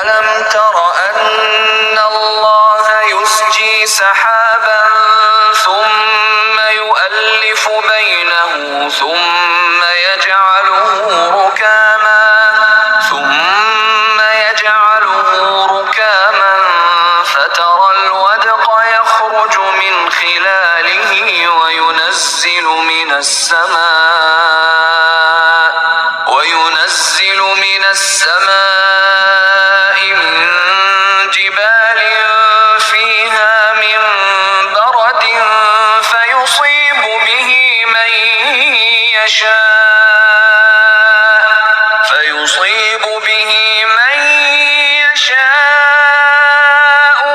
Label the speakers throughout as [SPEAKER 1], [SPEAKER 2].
[SPEAKER 1] ألم تر أن الله يسجي سحابا ثم يؤلف بينه ثم يجعله ركاما ثم يجعله ركاما فترى الودق يخرج من خلاله وينزل من السماء وينزل من السماء من جبال فيها من برد فيصيب به من يشاء فيصيب به من يشاء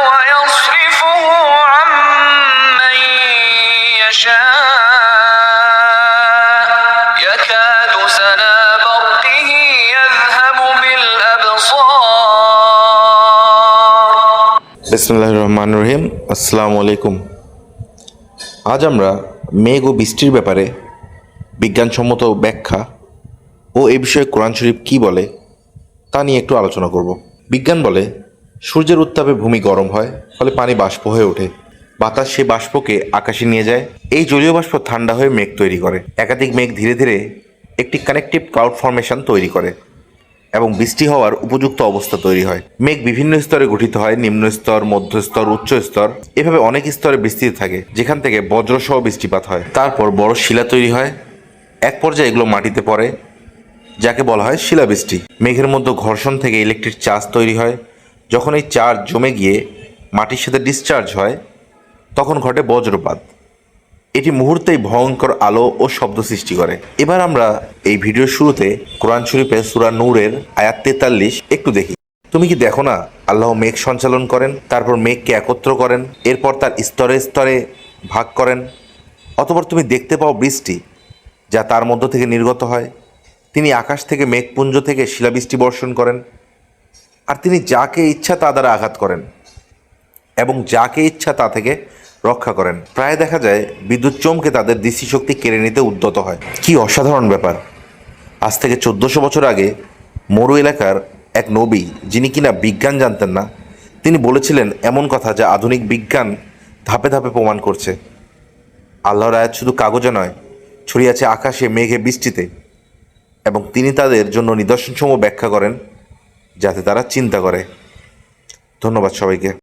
[SPEAKER 1] ويصرفه عن من يشاء
[SPEAKER 2] বিসমুল্লাহ রহমান রহিম আসসালামু আলাইকুম আজ আমরা মেঘ ও বৃষ্টির ব্যাপারে বিজ্ঞানসম্মত ব্যাখ্যা ও এ বিষয়ে কোরআন শরীফ কী বলে তা নিয়ে একটু আলোচনা করব। বিজ্ঞান বলে, সূর্যের উত্তাপে ভূমি গরম হয়, ফলে পানি বাষ্প হয়ে ওঠে। বাতাস সে বাষ্পকে আকাশে নিয়ে যায়। এই জলীয় বাষ্প ঠান্ডা হয়ে মেঘ তৈরি করে। একাধিক মেঘ ধীরে ধীরে একটি কানেকটিভ ক্লাউড ফর্মেশন তৈরি করে। এবং বৃষ্টি হওয়ার উপযুক্ত অবস্থা তৈরি হয়। মেঘ বিভিন্ন স্তরে গঠিত হয়, নিম্ন স্তর, মধ্য স্তর, উচ্চ স্তর। এভাবে অনেক স্তরে বিস্তৃত থাকে, যেখান থেকে বজ্রসহ বৃষ্টিপাত হয়। তারপর বড় শিলা তৈরি হয়। এক পর্যায়ে এগুলো মাটিতে পড়ে, যাকে বলা হয় শিলাবৃষ্টি। মেঘের মধ্যে ঘর্ষণ থেকে ইলেকট্রিক চার্জ তৈরি হয়। যখন এই চার্জ জমে গিয়ে মাটির সাথে ডিসচার্জ হয়, তখন ঘটে বজ্রপাত। এটি মুহূর্তেই ভয়ঙ্কর আলো ও শব্দ সৃষ্টি করে। এবার আমরা এই ভিডিওর শুরুতে কোরআন শরীফে সুরা নূরের আয়াত তেতাল্লিশ একটু দেখি। তুমি কি দেখো না আল্লাহ মেঘ সঞ্চালন করেন, তারপর মেঘকে একত্র করেন, এরপর তার স্তরে স্তরে ভাগ করেন, অতপর তুমি দেখতে পাও বৃষ্টি, যা তার মধ্য থেকে নির্গত হয়। তিনি আকাশ থেকে মেঘপুঞ্জ থেকে শিলাবৃষ্টি বর্ষণ করেন, আর তিনি যাকে ইচ্ছা তা দ্বারা আঘাত করেন, এবং যাকে ইচ্ছা তা থেকে রক্ষা করেন। প্রায় দেখা যায়, বিদ্যুৎ চমকে তাদের দৃষ্টিশক্তি কেড়ে নিতে উদ্যত হয়। কি অসাধারণ ব্যাপার। আজ থেকে চোদ্দশো বছর আগে, মরু এলাকার এক নবী, যিনি কিনা বিজ্ঞান জানতেন না, তিনি বলেছিলেন এমন কথা যা আধুনিক বিজ্ঞান ধাপে ধাপে প্রমাণ করছে। আল্লাহর আয়াত শুধু কাগজে নয়, ছড়িয়ে আছে আকাশে, মেঘে, বৃষ্টিতে। এবং তিনি তাদের জন্য নিদর্শনসমূহ ব্যাখ্যা করেন, যাতে তারা চিন্তা করে। ধন্যবাদ সবাইকে।